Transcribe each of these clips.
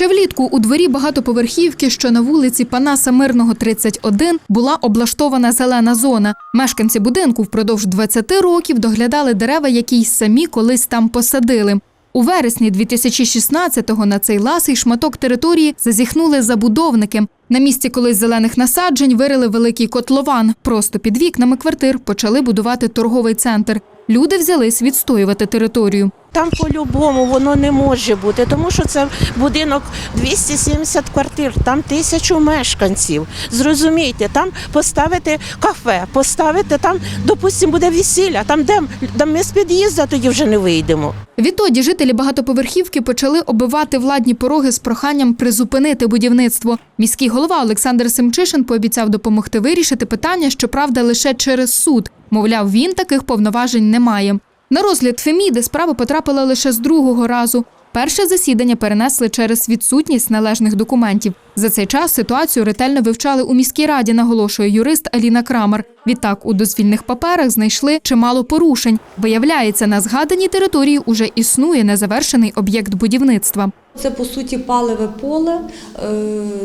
Ще влітку у дворі багатоповерхівки, що на вулиці Панаса Мирного, 31, була облаштована зелена зона. Мешканці будинку впродовж 20 років доглядали дерева, які й самі колись там посадили. У вересні 2016-го на цей ласий шматок території зазіхнули забудовники. На місці колись зелених насаджень вирили великий котлован. Просто під вікнами квартир почали будувати торговий центр. Люди взялись відстоювати територію. Там по-любому воно не може бути, тому що це будинок 270 квартир, там тисячу мешканців. Зрозумійте, там поставити кафе, поставити там, допустимо, буде весілля, там де, де ми з під'їзду тоді вже не вийдемо. Відтоді жителі багатоповерхівки почали оббивати владні пороги з проханням призупинити будівництво. Міський голова Олександр Семчишин пообіцяв допомогти вирішити питання, щоправда, лише через суд. Мовляв, він таких повноважень не має. На розгляд Феміди справа потрапила лише з другого разу. Перше засідання перенесли через відсутність належних документів. За цей час ситуацію ретельно вивчали у міській раді, наголошує юрист Аліна Крамер. Відтак у дозвільних паперах знайшли чимало порушень. Виявляється, на згаданій території уже існує незавершений об'єкт будівництва. Це по суті паливе поле е,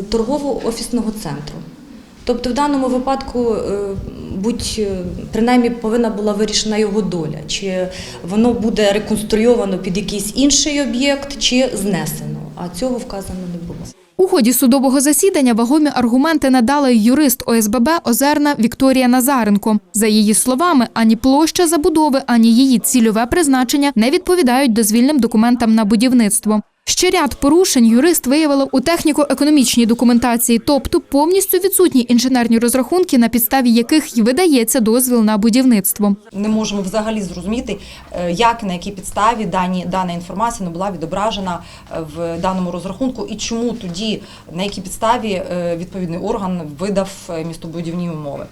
торгово-офісного центру. Тобто в даному випадку, е, будь е, принаймні повинна була вирішена його доля, чи воно буде реконструйовано під якийсь інший об'єкт, чи знесено. А цього вказано не було. У ході судового засідання вагомі аргументи надала юрист ОСББ Озерна Вікторія Назаренко. За її словами, ані площа забудови, ані її цільове призначення не відповідають дозвільним документам на будівництво. Ще ряд порушень юрист виявила у техніко-економічній документації, тобто повністю відсутні інженерні розрахунки, на підставі яких й видається дозвіл на будівництво. не можемо взагалі зрозуміти, е, як на якій підставі дані дана інформація не була відображена е, в даному розрахунку, і чому тоді на якій підставі е, відповідний орган видав містобудівні умови.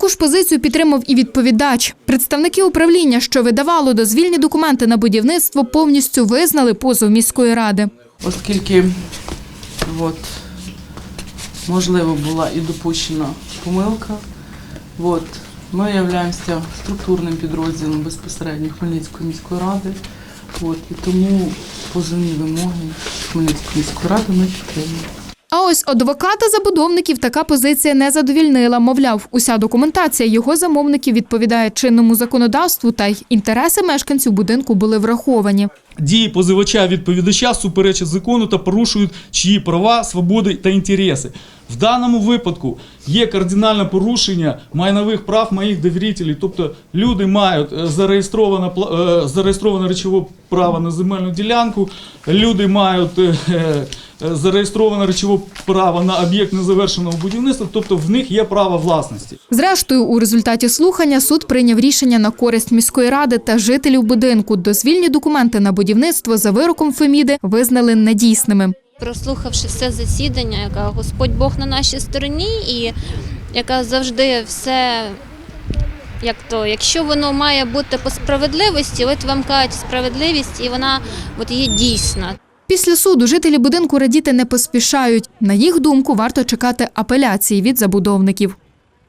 Таку ж позицію підтримав і відповідач. Представники управління, що видавало дозвільні документи на будівництво, повністю визнали позов міської ради. оскільки от, можливо була і допущена помилка. От, ми являємося структурним підрозділом безпосередньо Хмельницької міської ради. От, і тому позовні вимоги Хмельницької міської ради ми підтримуємо. А ось адвоката забудовників така позиція не задовільнила. Мовляв, уся документація його замовників відповідає чинному законодавству, та й інтереси мешканців будинку були враховані. Дії позивача відповідача суперечать закону та порушують чиї права, свободи та інтереси. В даному випадку є кардинальне порушення майнових прав моїх довірителів. Тобто люди мають е, зареєстроване, е, зареєстроване речове право на земельну ділянку, люди мають е, зареєстроване речове право на об'єкт незавершеного будівництва, тобто в них є право власності. Зрештою, у результаті слухання суд прийняв рішення на користь міської ради та жителів будинку. Дозвільні документи на будівництво за вироком Феміди визнали недійсними. прослухавши все засідання, яка Господь Бог на нашій стороні, і яка завжди все. Як то, якщо воно має бути по справедливості, от вам кажуть справедливість, і вона от є дійсна. Після суду жителі будинку радіти не поспішають. На їх думку, варто чекати апеляції від забудовників.